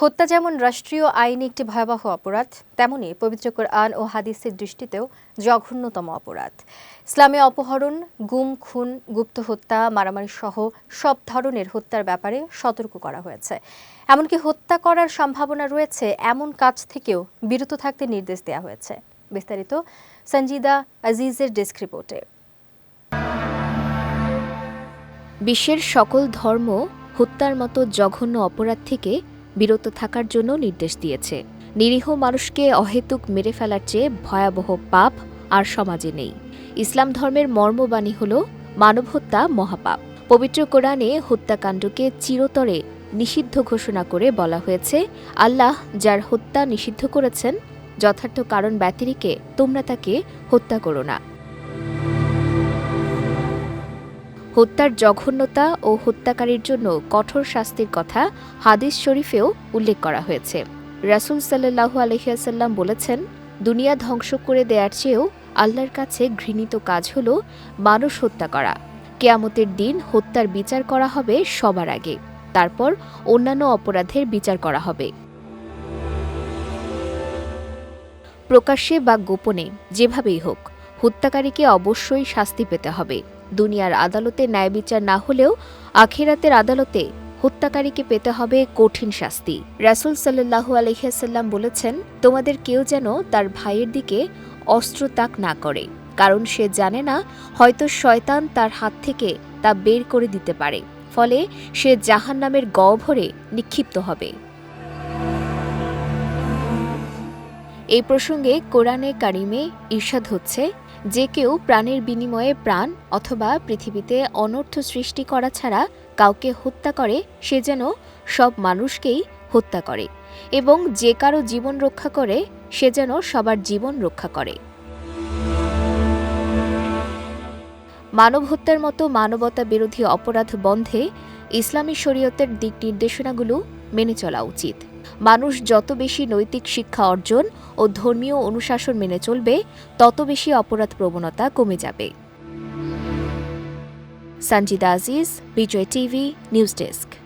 হত্যা যেমন রাষ্ট্রীয় আইনে একটি ভয়াবহ অপরাধ, তেমনি পবিত্র কোরআন ও হাদিসের দৃষ্টিতেও জঘন্যতম অপরাধ। ইসলামে অপহরণ, গুম, খুন, গুপ্ত হত্যা, মারামারি সহ সব ধরনের হত্যার ব্যাপারে সতর্ক করা হয়েছে। এমনকি হত্যা করার সম্ভাবনা রয়েছে, এমন কাজ থেকেও বিরত থাকতে নির্দেশ দেওয়া হয়েছে। বিস্তারিত সঞ্জিদা আজিজের ডেস্ক রিপোর্টে। বিশ্বের সকল ধর্ম হত্যার মতো জঘন্য অপরাধ থেকে বিরত থাকার জন্য নির্দেশ দিয়েছে। নিরীহ মানুষকে অহেতুক মেরে ফেলার চেয়ে ভয়াবহ পাপ আর সমাজে নেই। ইসলাম ধর্মের মর্মবাণী হল মানব হত্যা মহাপাপ। পবিত্র কোরআনে হত্যাকাণ্ডকে চিরতরে নিষিদ্ধ ঘোষণা করে বলা হয়েছে, আল্লাহ যার হত্যা নিষিদ্ধ করেছেন, যথার্থ কারণ ব্যতিরিকে তোমরা তাকে হত্যা করো না। হত্যার জঘন্যতা ও হত্যাকারীর জন্য কঠোর শাস্তির কথা হাদিস শরীফেও উল্লেখ করা হয়েছে। রাসুল সাল্লাহু আলহিয়াসাল্লাম বলেছেন, দুনিয়া ধ্বংস করে দেয়ার চেয়েও আল্লাহর কাছে ঘৃণিত কাজ হল মানুষ হত্যা করা। কেয়ামতের দিন হত্যার বিচার করা হবে সবার আগে, তারপর অন্যান্য অপরাধের বিচার করা হবে। প্রকাশ্যে বা গোপনে, যেভাবেই হোক, হত্যাকারীকে অবশ্যই শাস্তি পেতে হবে। দুনিয়ার আদালতে ন্যায় বিচার না হলেও আখিরাতের আদালতে হত্যাকারীকে পেতে হবে কঠিন শাস্তি। রাসুল সাল্লাহু আলহিহাসাল্লাম বলেছেন, তোমাদের কেউ যেন তার ভাইয়ের দিকে অস্ত্র তাক না করে, কারণ সে জানে না হয়তো শয়তান তার হাত থেকে তা বের করে দিতে পারে, ফলে সে জাহান নামের গহ্বরে নিক্ষিপ্ত হবে। এই প্রসঙ্গে কোরআনে কারিমে ঈর্ষাদ হচ্ছে যে কেউ প্রাণের বিনিময়ে প্রাণ অথবা পৃথিবীতে অনর্থ সৃষ্টি করা ছাড়া কাউকে হত্যা করে, সে যেন সব মানুষকেই হত্যা করে এবং যে কারও জীবন রক্ষা করে, সে যেন সবার জীবন রক্ষা করে। মানব হত্যার মতো মানবতা বিরোধী অপরাধ বন্ধে ইসলামী শরীয়তের দিক নির্দেশনাগুলো মেনে চলা উচিত। মানুষ যত বেশি নৈতিক শিক্ষা অর্জন ও ধর্মীয় অনুশাসন মেনে চলবে, তত বেশি অপরাধ প্রবণতা কমে যাবে। Sanjida Aziz, Bijoy TV, news desk.